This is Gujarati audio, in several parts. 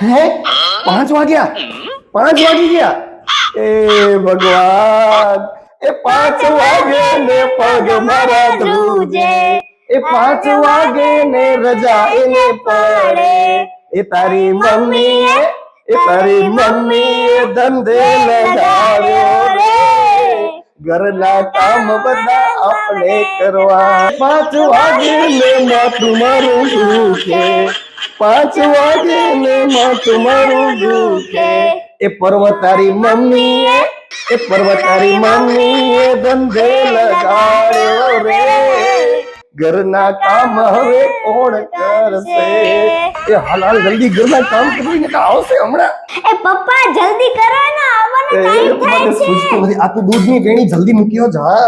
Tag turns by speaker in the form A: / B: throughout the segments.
A: હે પાંચ વાગ્યા પાંચ વાગી ગયા એ ભગવાન એ પાંચ વાગે ને પગ મારા ધ્રુજે એ પાંચ વાગે ને રજા એને પડે એ તારી મમ્મી એ તારી મમ્મી એ ધંધે લગાવ્યો રે ઘરના કામ બધા આપણે કરવા પાંચ વાગે ને માથું મારું દુખે પાંચ વાગે ને માથું મારું દુખે. એ પર્વતારી મમ્મી એ પર્વતારી મમ્મી એ ધંધે લગાડ્યો રે. ઘરના કામ હવે કોણ કરશે. એ હાલ હાલ જલ્દી ઘરના કામ કરીને આવશે હમણાં.
B: એ પપ્પા જલ્દી કરો ને આવવાનું ટાઈમ થાય છે.
A: આ તું દૂધની વેણી જલ્દી મૂક્યો જા.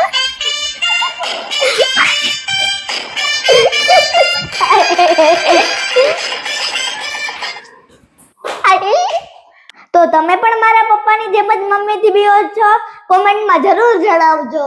B: તો તમે પણ મારા પપ્પાની જેમ જ મમ્મીથી બીવો છો? કોમેન્ટમાં જરૂર જણાવજો.